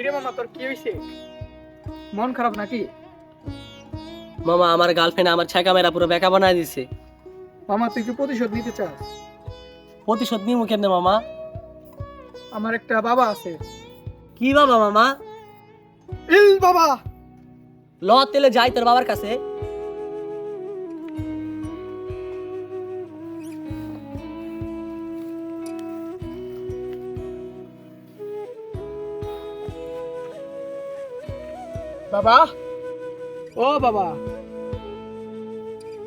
কিরে মামা তোর কি হইছে? মন খারাপ নাকি? মামা আমার গার্লফ্রেন্ড আমার ছ্যাঁকা মেরা পুরো বেকা বানায় দিছে। মামা তুই কি প্রতিশোধ নিতে চাস? প্রতিশোধ নিমু কেমনে মামা? আমার একটা বাবা আছে। কি বাবা মামা? ইল বাবা! ল তেলে যাই তোর বাবার কাছে। বাবা। ও বাবা।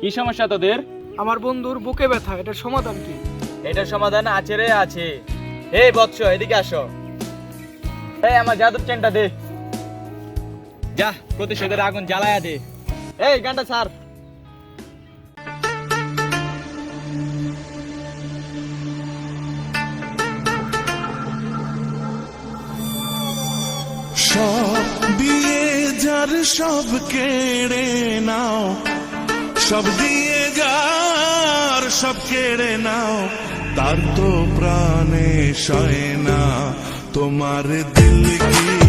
কি সমস্যা তোদের? আমার বন্ধুর বুকে ব্যথা এটার সমাধান কি? এটার সমাধান আছে রে আছে। এই বৎস এদিকে আসো। এই আমার জাদুর চেনটা দে। যা প্রতিশোধের আগুন জ্বালায়া দে। এই গানটা স্যার সব দিয়ে যার সব কেড়ে নাও সব দিয়ে যার সব কেড়ে নাও তার তো প্রাণে সয় না তোমার দিল কি